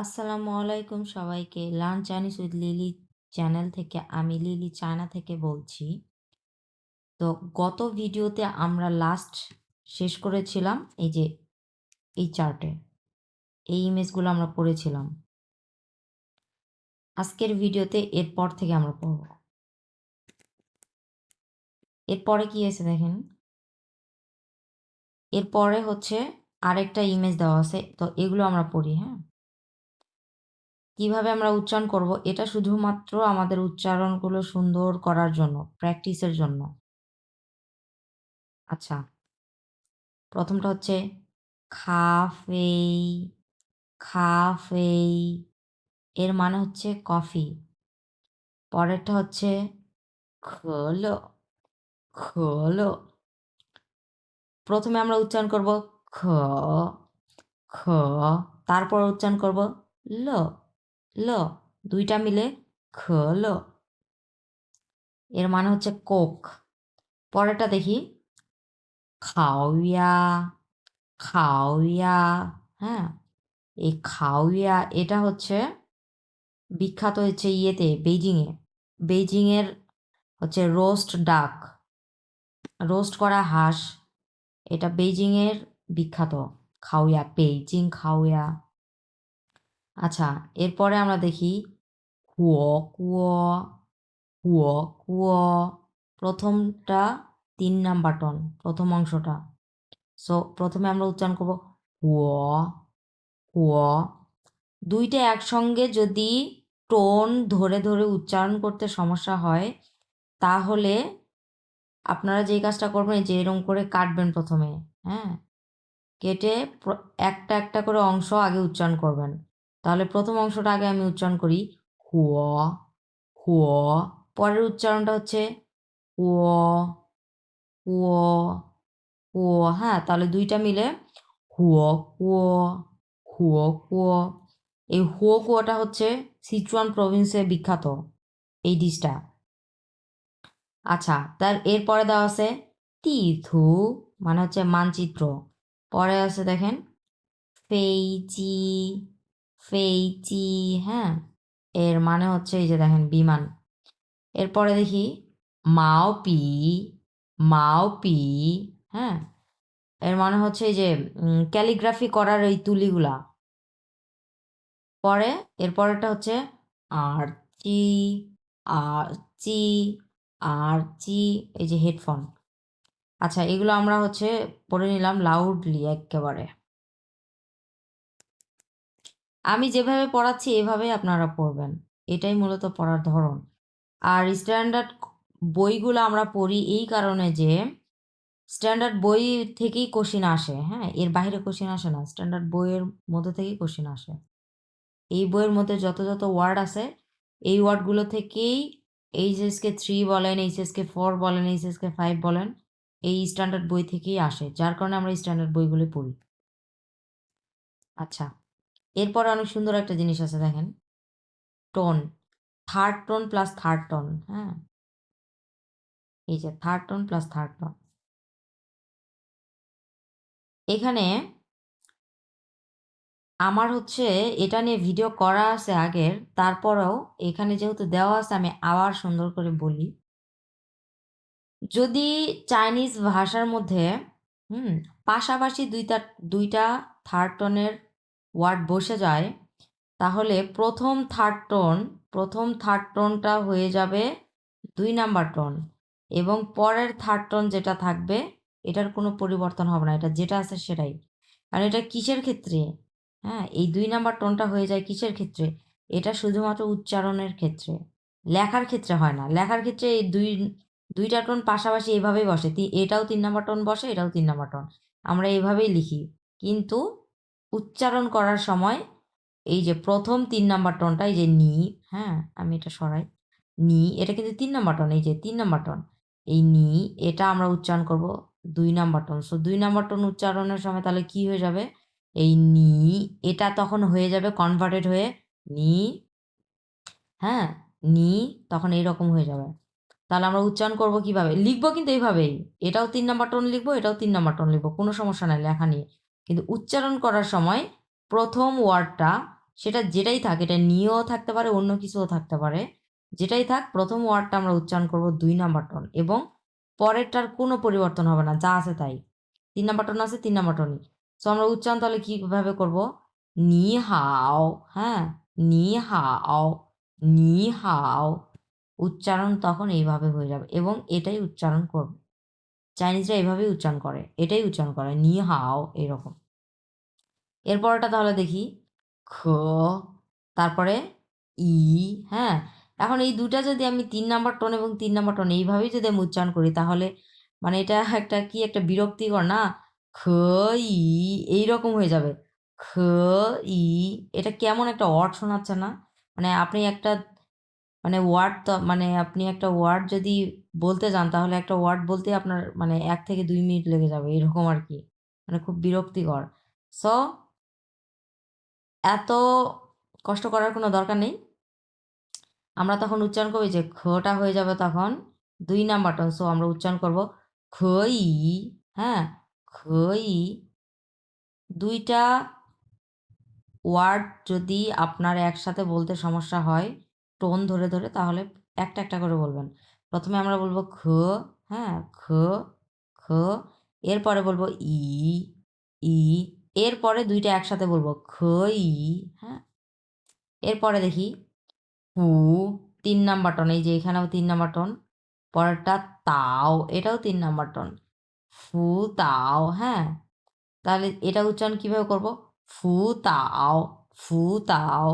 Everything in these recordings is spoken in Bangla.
আসসালামু আলাইকুম সবাইকে। Learn Chinese with Lily channel থেকে আমি লিলি চায়না থেকে বলছি। তো গত ভিডিওতে আমরা লাস্ট শেষ করেছিলাম এই যে এই চার্টে এই ইমেজগুলো আমরা পড়েছিলাম। আজকের ভিডিওতে এরপর থেকে আমরা পড়ব। এরপরে কি আছে দেখেন? এরপরে হচ্ছে আরেকটা ইমেজ দেওয়া আছে। তো এগুলো আমরা পড়ি হ্যাঁ? কীভাবে আমরা উচ্চারণ করব, এটা শুধুমাত্র আমাদের উচ্চারণগুলো সুন্দর করার জন্য, প্র্যাকটিসের জন্য। আচ্ছা প্রথমটা হচ্ছে খাফেই খাফেই এর মানে হচ্ছে কফি। পরেরটা হচ্ছে খোলো খোলো। প্রথমে আমরা উচ্চারণ করব খ খ, তারপর উচ্চারণ করব ল। ল, দুইটা মিলে খল এর মানে হচ্ছে কোক। পরেরটা দেখি। খাওয়া খাওয়া হ্যাঁ? এই খাওয়া এটা হচ্ছে বিখ্যাত হচ্ছে ইয়েতে বেজিংয়ে বেজিংয়ের হচ্ছে রোস্ট ডাক। রোস্ট করা হাঁস, এটা বেজিংয়ের বিখ্যাত খাওয়া বেজিং খাওয়া। আচ্ছা এরপরে আমরা দেখি হুয় কুয় হুয় কুয়, প্রথমটা তিন নাম্বার টন প্রথম অংশটা। সো প্রথমে আমরা উচ্চারণ করব হুয় হুয় দুইটা একসঙ্গে যদি টোন ধরে ধরে উচ্চারণ করতে সমস্যা হয়, তাহলে আপনারা যেই কাজটা করবেন যে এরকম করে কাটবেন প্রথমে হ্যাঁ? কেটে একটা একটা করে অংশ আগে উচ্চারণ করবেন। তাহলে প্রথম অংশটা আগে আমি উচ্চারণ করি। হুয় হুয় পরের উচ্চারণটা হচ্ছে ও হ্যাঁ তাহলে দুইটা মিলে হুয় কুয় হুয় কুয় এই হুয় কুয়োটা হচ্ছে সিচুয়ান প্রভিন্সে বিখ্যাত এই ডিশটা। আচ্ছা তার এরপরে দেওয়া আছে তীর্থু মানে হচ্ছে মানচিত্র। পরে আছে দেখেন ফেইচি ফেইচি হ্যাঁ? এর মানে হচ্ছে এই যে দেখেন বিমান। এরপরে দেখি মাও পি মাও পি হ্যাঁ? এর মানে হচ্ছে এই যে ক্যালিগ্রাফি করার এই তুলিগুলা। পরে এরপরেটা হচ্ছে আর চি আর চি আর চি এই যে হেডফোন। আচ্ছা এগুলো আমরা হচ্ছে পড়ে নিলাম লাউডলি একেবারে। আমি যেভাবে পড়াচ্ছি এভাবে আপনারা পড়বেন। এটাই মূলত পড়ার ধরন। আর স্ট্যান্ডার্ড বইগুলো আমরা পড়ি এই কারণে যে স্ট্যান্ডার্ড বই থেকেই কোশ্চিন আসে হ্যাঁ? এর বাইরে কোশ্চিন আসে না। স্ট্যান্ডার্ড বইয়ের মধ্যে থেকেই কোশ্চিন আসে। এই বইয়ের মধ্যে যত যত ওয়ার্ড আছে, এই ওয়ার্ডগুলো থেকেই এইচএসকে থ্রি বলেন এইচএসকে ফোর বলেন এইচএসকে ফাইভ বলেন, এই স্ট্যান্ডার্ড বই থেকেই আসে, যার কারণে আমরা স্ট্যান্ডার্ড বইগুলো পড়ি। আচ্ছা। এরপরে অনেক সুন্দর একটা জিনিস আছে, দেখেন। Tone third tone plus third tone হ্যাঁ? এই যে third tone plus third tone. এখানে আমার হচ্ছে এটা নিয়ে ভিডিও করা আছে আগের, তারপরেও এখানে যেহেতু দেওয়া আছে, আমি আবার সুন্দর করে বলি। যদি চাইনিজ ভাষার মধ্যে, হুম, পাশাপাশি দুইটা দুইটা থার্ড টোনের ওয়ার্ড বসে যায়, তাহলে প্রথম থার্ড টোন প্রথম থার্ড টোনটা হয়ে যাবে দুই নাম্বার টোন এবং পরের থার্ড টোন যেটা থাকবে, এটার কোনো পরিবর্তন হবে না, এটা যেটা আছে সেটাই। কারণ এটা কিসের ক্ষেত্রে? হ্যাঁ এই দুই নাম্বার টোনটা হয়ে যায় কিসের ক্ষেত্রে? এটা শুধুমাত্র উচ্চারণের ক্ষেত্রে। লেখার ক্ষেত্রে হয় না। লেখার ক্ষেত্রে এই দুই, দুইটা টোন পাশাপাশি এভাবেই বসে। এটাও তিন নাম্বার টোন বসে, এটাও তিন নাম্বার টোন আমরা এভাবেই লিখি। কিন্তু উচ্চারণ করার সময় এই যে প্রথম তিন নাম্বার টনটা, এই যে নি হ্যাঁ আমি এটা সরাই। নি, এটা কিন্তু তিন নাম্বার টন, এই যে তিন নাম্বার টন। এই নি, এটা আমরা উচ্চারণ করব দুই নাম্বার টন। সো দুই নাম্বার টন উচ্চারণের সময় তাহলে কি হয়ে যাবে? এই নি, এটা তখন হয়ে যাবে কনভার্টেড হয়ে নি হ্যাঁ নি তখন এইরকম হয়ে যাবে। তাহলে আমরা উচ্চারণ করব কীভাবে? লিখব কিন্তু এইভাবেই। এটাও তিন নাম্বার টোন লিখব, এটাও তিন নাম্বার টোন লিখব, কোনো সমস্যা নাই, লেখা নিয়ে কিন্তু উচ্চারণ করার সময় প্রথম ওয়ার্ডটা সেটা যেটাই থাক, এটা নিয়েও থাকতে পারে, অন্য কিছুও থাকতে পারে, যেটাই থাক প্রথম ওয়ার্ডটা আমরা উচ্চারণ করব দুই নাম্বার টন এবং পরেরটার কোনো পরিবর্তন হবে না, যা আছে তাই। তিন নাম্বার টন আছে, তিন নাম্বার টনই। সো আমরা উচ্চারণ তাহলে কীভাবে করব? নি হাও হ্যাঁ? নি হাও নি হাও। উচ্চারণ তখন এইভাবে হয়ে যাবে এবং এটাই উচ্চারণ করবে। চাইনিজরা এভাবেই উচ্চারণ করে, এটাই উচ্চারণ করে, নি হাও, এরকম। এরপরটা তাহলে দেখি, খ, তারপরে ই হ্যাঁ? এখন এই দুটা যদি আমি তিন নাম্বার টোন এবং তিন নাম্বার টোন এইভাবেই যদি আমি উচ্চারণ করি, তাহলে মানে এটা একটা কি একটা বিরক্তিকর না? খ, ই, এইরকম হয়ে যাবে। খ, ই, এটা কেমন একটা ওয়ার্ড শোনাচ্ছে না? মানে আপনি একটা মানে ওয়ার্ড তো মানে আপনি একটা ওয়ার্ড যদি বলতে যান, তাহলে একটা ওয়ার্ড বলতে আপনার মানে এক থেকে দুই মিনিট লেগে যাবে, এরকম আর কি। মানে খুব বিরক্তিকর। সো এত কষ্ট করার কোনো দরকার নেই। আমরা তখন উচ্চারণ করব যে খটা হয়ে যাবে তখন দুই নাম্বার টন সো আমরা উচ্চারণ করব, খই হ্যাঁ খই, দুইটা ওয়ার্ড যদি আপনার একসাথে বলতে সমস্যা হয় টোন ধরে ধরে তাহলে একটা একটা করে বলবেন। প্রথমে আমরা বলব খ হ্যাঁ খ খ, এরপরে বলব ই ই, এরপরে দুইটা একসাথে বলব খ, ই হ্যাঁ। এরপরে দেখি হু, তিন নাম্বার টন, এই যে এখানেও তিন নাম্বার টন, পরেরটা তাও, এটাও তিন নাম্বার টন, ফু, তাও হ্যাঁ। তাহলে এটা উচ্চারণ কীভাবে করব? ফু, তাও ফু, তাও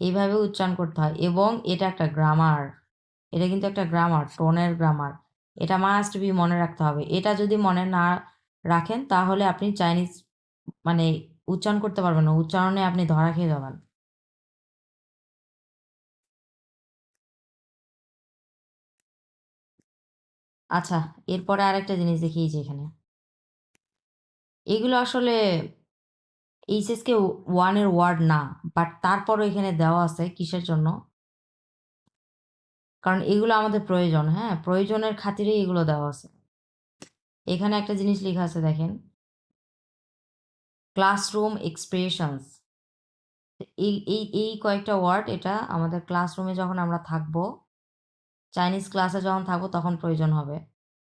এইভাবে উচ্চারণ করতে হয় এবং এটা একটা গ্রামার এটা কিন্তু একটা গ্রামার টোনের গ্রামার এটা মাস্ট বি মনে রাখতে হবে। এটা যদি মনে না রাখেন তাহলে আপনি চাইনিজ মানে উচ্চারণ করতে পারবেন না, উচ্চারণে আপনি ধরা খেয়ে যাবেন। আচ্ছা এরপরে আরেকটা জিনিস দেখি যে এখানে। এগুলো আসলে এইচএসকে ওয়ানের ওয়ার্ড না বাট তারপরও এখানে দেওয়া আছে কিসের জন্য? কারণ এগুলো আমাদের প্রয়োজন হ্যাঁ? প্রয়োজনের খাতিরেই এগুলো দেওয়া আছে। এখানে একটা জিনিস লেখা আছে, দেখেন। ক্লাসরুম এক্সপ্রেশনস এই এই এই কয়েকটা ওয়ার্ড এটা আমাদের ক্লাসরুমে যখন আমরা থাকব চাইনিজ ক্লাসে যখন থাকব, তখন প্রয়োজন হবে।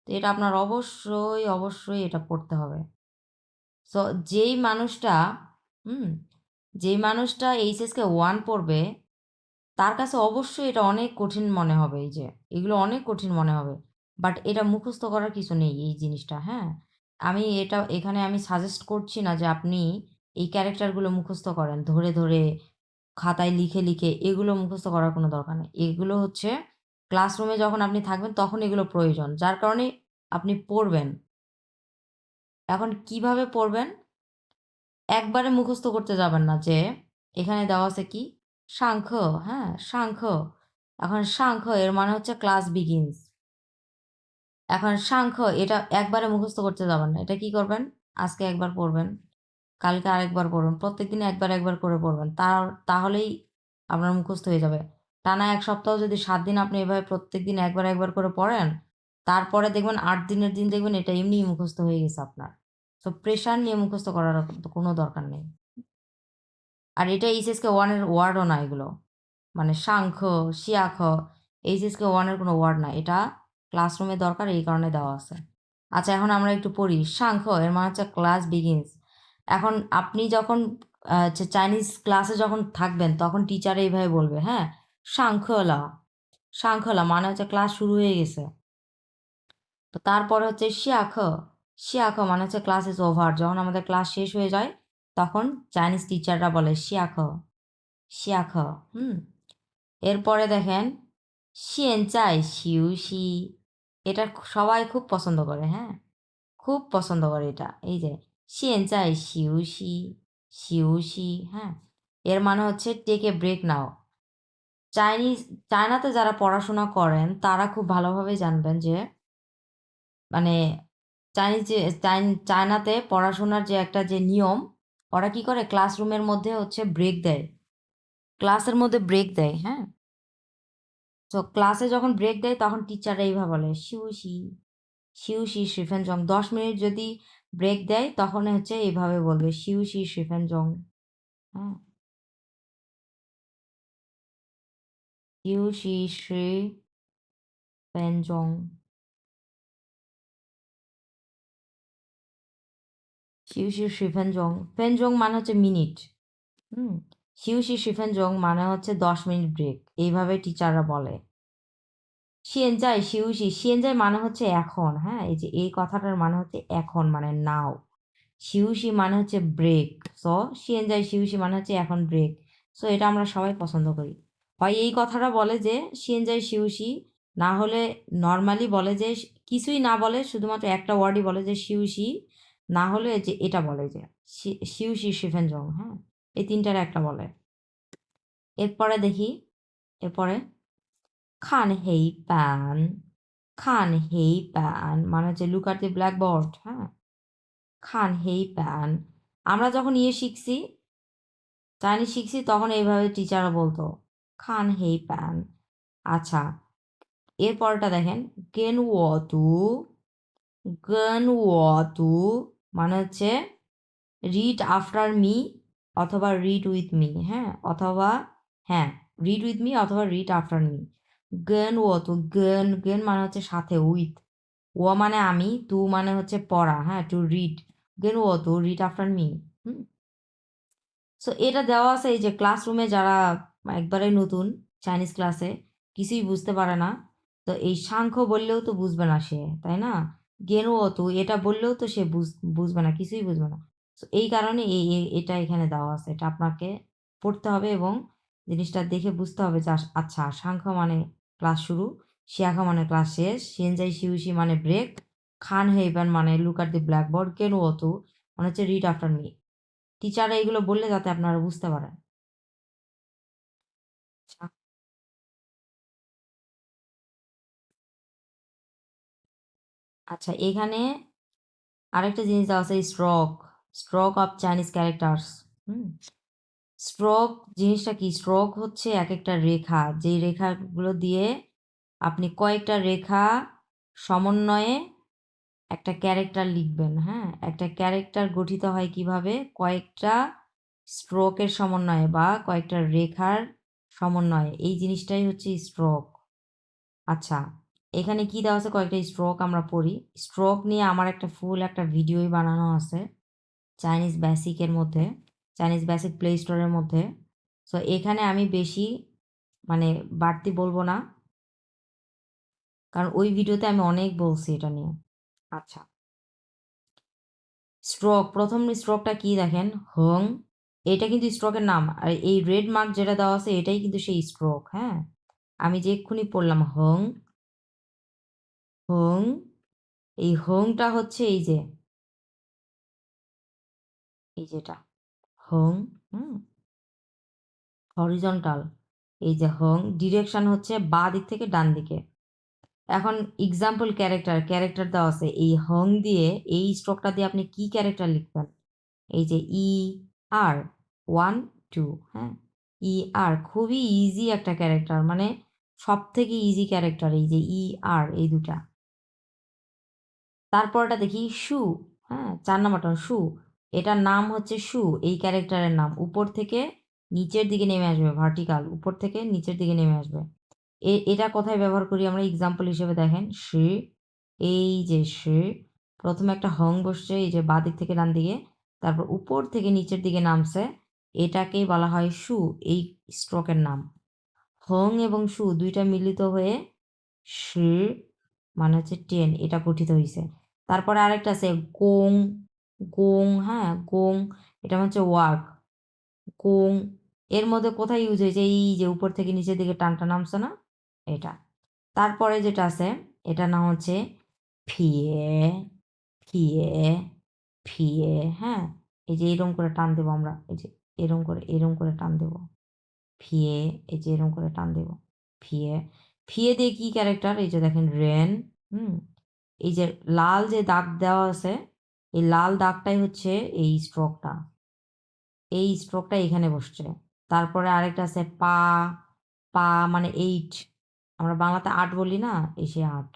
তো এটা আপনার অবশ্যই অবশ্যই এটা পড়তে হবে। সো যেই মানুষটা হুম, যেই মানুষটা এইচএসকে ওয়ান পড়বে, তার কাছে অবশ্যই এটা অনেক কঠিন মনে হবে, এই যে, এগুলো অনেক কঠিন মনে হবে। বাট এটা মুখস্থ করার কিছু নেই এই জিনিসটা হ্যাঁ? আমি এটা, এখানে আমি সাজেস্ট করছি না যে আপনি এই ক্যারেক্টারগুলো মুখস্থ করেন, ধরে ধরে খাতায় লিখে লিখে এগুলো মুখস্থ করার কোনো দরকার নেই। এগুলো হচ্ছে ক্লাসরুমে যখন আপনি থাকবেন তখন এগুলো প্রয়োজন, যার কারণে আপনি পড়বেন। এখন কীভাবে পড়বেন? একবারে মুখস্থ করতে যাবেন না যে, এখানে দেওয়া আছে কি? সাংখ হ্যাঁ সাংখ এখন সাংখ এর মানে হচ্ছে ক্লাস বিগিনস এখন সাংখ এটা একবারে মুখস্থ করতে যাবেন না। এটা কি করবেন? আজকে একবার পড়বেন, কালকে আরেকবার পড়বেন প্রত্যেক দিন একবার একবার করে পড়বেন। তার, তাহলেই আপনার মুখস্থ হয়ে যাবে। টানা এক সপ্তাহ যদি সাত দিন আপনি এভাবে প্রত্যেক দিন একবার একবার করে পড়েন, তারপরে দেখবেন আট দিনের দিন দেখবেন এটা এমনিই মুখস্থ হয়ে গেছে আপনার। তো প্রেশার নিয়ে মুখস্থ করার কোনো দরকার নেই। আর এটা এইচএসকে ওয়ানের ওয়ার্ডও না এগুলো। মানে সাংখ শিয়াখ এইচএসকে ওয়ানের কোনো ওয়ার্ড না। এটা ক্লাসরুমে দরকার, এই কারণে দেওয়া আছে। আচ্ছা এখন আমরা একটু পড়ি। সাংখ এর মানে হচ্ছে ক্লাস বিগিনস এখন আপনি যখন চাইনিজ ক্লাসে যখন থাকবেন, তখন টিচার এইভাবে বলবে হ্যাঁ সাংখলা সাংখলা মানে হচ্ছে ক্লাস শুরু হয়ে গেছে। তো তারপরে হচ্ছে শিয়াখ শিয়াখ মানে হচ্ছে ক্লাস ইজ ওভার যখন আমাদের ক্লাস শেষ হয়ে যায়, তখন চাইনিজ টিচাররা বলে শিয়াখ শিয়াখ হুম? এরপরে দেখেন, শিয়েন চাই শিউশি এটা সবাই খুব পছন্দ করে হ্যাঁ? খুব পছন্দ করে এটা। এই যে, শিয়েন চাই শিউশি শিউশি হ্যাঁ? এর মানে হচ্ছে take a break now Chinese চায়নাতে যারা পড়াশোনা করেন, তারা খুব ভালোভাবে জানবেন যে মানে চাইনিজ চায়নাতে পড়াশোনার যে একটা যে নিয়ম, ওরা কি করে? ক্লাসরুমের মধ্যে হচ্ছে ব্রেক দেয়। ক্লাসের মধ্যে ব্রেক দেয় হ্যাঁ? তো ক্লাসে যখন ব্রেক দেয়, তখন টিচাররা এইভাবে বলে, শিউ শি শিউ শি শিফেন জং। দশ মিনিট যদি ব্রেক দেয়, তখন হচ্ছে এইভাবে বলবে শিউশি শ্রিফেন জং। হ্যাঁ? শিউশি শ্রী ফেন, জং। শিউশি শিফেনজং ফেনজং মানে হচ্ছে মিনিট হুম শিউশি শিফেনজং মানে হচ্ছে দশ মিনিট ব্রেক এইভাবে টিচাররা বলে। সিয়েনজাই শিউশি সিয়েনজাই মানে হচ্ছে এখন হ্যাঁ এই যে এই কথাটার মানে হচ্ছে এখন মানে নাও শিউশি মানে হচ্ছে ব্রেক সো সিয়েনজাই শিউশি মানে হচ্ছে এখন ব্রেক সো এটা আমরা সবাই পছন্দ করি। হয় এই কথাটা বলে যে সিয়েনজাই শিউশি না হলে নর্মালি বলে যে কিছুই না বলে, শুধুমাত্র একটা ওয়ার্ডই বলে যে শিউশি না হলে যে এটা বলে যে শিউশি শিফেনজং হ্যাঁ? এই তিনটার একটা বলে। এরপরে দেখি, এরপরে খান হেই প্যান, খান হেই প্যান মানে হচ্ছে লুক আর দি ব্ল্যাকবোর্ড হ্যাঁ? খান হেই প্যান। আমরা যখন ইয়ে শিখছি চাইনিজ শিখছি, তখন এইভাবে টিচাররা বলতো, খান হেই প্যান। আচ্ছা এরপরটা দেখেন, গেন ওয়াতু গেন ওয়াতু মানে হচ্ছে রিড আফটার মি অথবা রিড উইথ মি হ্যাঁ? অথবা হ্যাঁ রিড উইথ মি অথবা রিড আফটার মি গেন ও তো গেন গেন মানে হচ্ছে সাথে উইথ ও মানে আমি, তু মানে হচ্ছে পড়া হ্যাঁ টু রিড গেন ও তো রিড আফটার মি হুম? সো এটা দেওয়া আছে এই যে ক্লাসরুমে যারা একবারে নতুন চাইনিজ ক্লাসে কিছুই বুঝতে পারে না। তো এই সাংখ্য বললেও তো বুঝবে না সে, তাই না? গেনু অতু এটা বললেও তো সে বুঝ, বুঝবে না, কিছুই বুঝবে না। তো এই কারণে এই এটা এখানে দেওয়া আছে, এটা আপনাকে পড়তে হবে এবং জিনিসটা দেখে বুঝতে হবে যে আচ্ছা সাংখ্য মানে ক্লাস শুরু, শিয়াখা মানে ক্লাস শেষ, সেনজাই শিউসি মানে ব্রেক, খান হেইবান মানে লুক আর দি ব্ল্যাকবোর্ড কেন অত মানে হচ্ছে রিড আফটার মি টিচাররা এগুলো বললে যাতে আপনারা বুঝতে পারেন। আচ্ছা এখানে আরেকটা জিনিস দেওয়া আছে stroke stroke of Chinese characters hmm? Stroke জিনিসটা কি? স্ট্রোক হচ্ছে এক একটা রেখা, যেই রেখাগুলো দিয়ে আপনি কয়েকটা রেখা সমন্বয়ে একটা ক্যারেক্টার লিখবেন হ্যাঁ? একটা ক্যারেক্টার গঠিত হয় কীভাবে? কয়েকটা স্ট্রোকের সমন্বয়ে বা কয়েকটা রেখার সমন্বয়ে। এই জিনিসটাই হচ্ছে স্ট্রোক আচ্ছা এখানে কি দেওয়া আছে? কয়েকটা স্ট্রোক আমরা পড়ি। স্ট্রোক নিয়ে আমার একটা ফুল একটা ভিডিওই বানানো আছে। চাইনিজ বেসিকের মধ্যে। চাইনিজ বেসিক প্লে স্টোরের মধ্যে। সো এখানে আমি বেশি মানে বাড়তি বলব না। কারণ ওই ভিডিওতে আমি অনেক বলছি এটা নিয়ে। আচ্ছা। স্ট্রোক প্রথম স্ট্রোকটা কি দেখেন? হং এটা কিন্তু স্ট্রোকের নাম। আর এই রেড মার্ক যেটা দেওয়া আছে, এটাই কিন্তু সেই স্ট্রোক হ্যাঁ? আমি যে এক্ষুনি পড়লাম হং হং এই হংটা হচ্ছে এই যে এই যেটা হং হুম, হরিজন্টাল, এই যে হং ডিরেকশন হচ্ছে বা দিক থেকে ডান দিকে। এখন এক্সাম্পল ক্যারেক্টার ক্যারেক্টার দেওয়া আছে, এই হং দিয়ে, এই স্ট্রোকটা দিয়ে আপনি কি ক্যারেক্টার লিখবেন? এই যে ই আর ওয়ান টু হ্যাঁ ই আর খুবই ইজি একটা ক্যারেক্টার মানে সব থেকে ইজি ক্যারেক্টার এই যে ই আর এই দুটা। তারপরটা দেখি শু হ্যাঁ চার নাম্বারটা শু এটার নাম হচ্ছে শু এই ক্যারেক্টারের নাম। উপর থেকে নিচের দিকে নেমে আসবে ভার্টিকাল উপর থেকে নিচের দিকে নেমে আসবে। এটা কোথায় ব্যবহার করি আমরা এক্সাম্পল হিসেবে দেখেন শ্রী এই যে শ্রী প্রথমে একটা হং বসছে, এই যে বাঁ দিক থেকে ডান দিকে, তারপর উপর থেকে নিচের দিকে নামছে, এটাকেই বলা হয় শু এই স্ট্রোকের নাম। হং এবং শু দুইটা মিলিত হয়ে শ্রী মানে হচ্ছে টেন, এটা গঠিত হয়েছে তারপরে আরেকটা আছে গোং গোং হ্যাঁ গোং, এটা হচ্ছে ওয়ার্ক, গোং, এর মধ্যে কোথায় ইউজ হয়েছে? এই যে উপর থেকে নিচের দিকে টানটা নামছে না? এটা। তারপরে যেটা আছে, এটা নাম হচ্ছে ফিয়ে ফিয়ে ফিয়ে হ্যাঁ? এই যে এরম করে টান দেবো আমরা, এই যে এরম করে এরম করে টান দেব। ফিয়ে, এই যে এরম করে টান দেব। ফিয়ে ফিয়ে দিয়ে কী ক্যারেক্টার এই যে দেখেন রেন, হুম? এই যে লাল যে দাগ দেওয়া আছে, এই লাল দাগটাই হচ্ছে এই স্ট্রোকটা এই স্ট্রোকটা এখানে বসছে। তারপরে আরেকটা আছে পা পা মানে এইট। আমরা বাংলাতে আট বলি না? এই সে আট।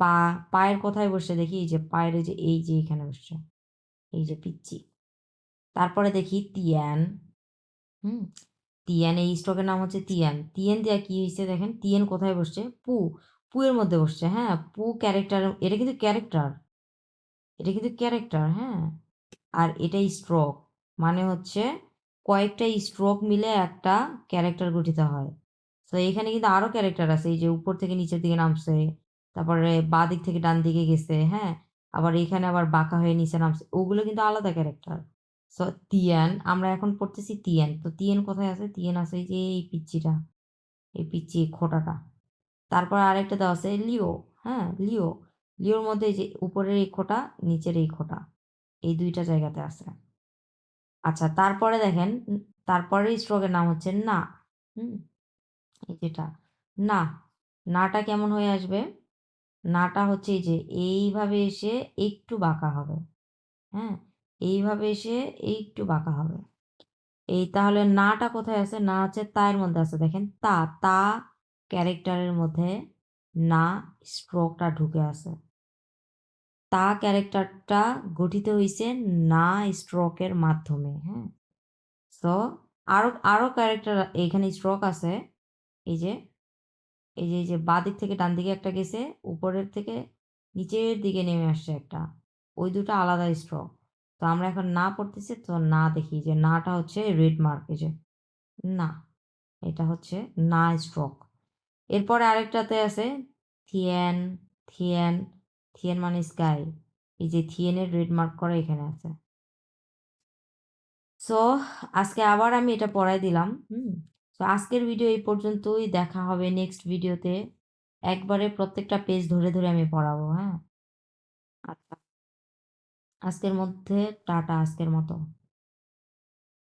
পা, পায়ের কোথায় বসছে দেখি? এই যে পায়ের যে, এই যে এখানে বসছে। এই যে পিচ্ছি তারপরে দেখি তিয়ান। হুম? তিয়ান, এই স্ট্রোকের নাম হচ্ছে তিয়ান। তিয়ান দেওয়া কি হয়েছে দেখেন? তিয়ান কোথায় বসছে? পু। পু এর মধ্যে বসছে হ্যাঁ? পু ক্যারেক্টার এটা কিন্তু ক্যারেক্টার এটা কিন্তু ক্যারেক্টার হ্যাঁ? আর এটা স্ট্রোক মানে হচ্ছে কয়েকটা স্ট্রোক মিলে একটা ক্যারেক্টার গঠিত হয়। তো এখানে কিন্তু আরও ক্যারেক্টার আছে, এই যে উপর থেকে নিচের দিকে নামছে, তারপরে বাঁ দিক থেকে ডান দিকে গেছে হ্যাঁ? আবার এখানে আবার বাঁকা হয়ে নিচে নামছে, ওগুলো কিন্তু আলাদা ক্যারেক্টার সো তিয়ান আমরা এখন পড়তেছি তিয়ান তো তিয়ান কোথায় আছে? তিয়ান আছে যে এই পিচ্চিটা, এই পিচ্চি খোটাটা। তারপর আরেকটা দেওয়া আছে লিও হ্যাঁ লিও। লিওর মধ্যে যে উপরের এই খোটা নিচের এই খোটা এই দুইটা জায়গাতে আছে। আচ্ছা তারপরে দেখেন তারপরে স্ট্রোকের নাম হচ্ছে না, হুম, এই যেটা, না, নাটা কেমন হয়ে আসবে? নাটা হচ্ছে এই যে এইভাবে এসে একটু বাঁকা হবে হ্যাঁ এইভাবে এসে একটু বাঁকা হবে। এই তাহলে নাটা কোথায় আছে? না হচ্ছে তায়ের মধ্যে আছে। দেখেন, তা তা ক্যারেক্টারের মধ্যে না স্ট্রোকটা ঢুকে আছে তা ক্যারেক্টারটা গঠিত হয়েছে না স্ট্রোকের মাধ্যমে হ্যাঁ? সো আরও আরও ক্যারেক্টার এখানে স্ট্রোক আছে। এই যে এই যে এই যে, বাঁ দিক থেকে ডান দিকে একটা গেছে, উপরের থেকে নিচের দিকে নেমে আসছে একটা। ওই দুটো আলাদা স্ট্রোক তো আমরা এখন না পড়তেছি, তো না দেখি। যে নাটা হচ্ছে রেড মার্ক এই যে, না, এটা হচ্ছে না স্ট্রোক এরপরে আরেকটাতে আছে থিয়েন থিয়েন থিয়েন মানে স্কাই। এই যে থিয়েনের রেড মার্ক করা এখানে আছে। সো আজকে আবার আমি এটা পড়াই দিলাম হুম? তো আজকের ভিডিও এই পর্যন্তই। দেখা হবে নেক্সট ভিডিওতে। একবারে প্রত্যেকটা পেজ ধরে ধরে আমি পড়াবো হ্যাঁ? আচ্ছা। আজকের মধ্যে টাটা আজকের মতো।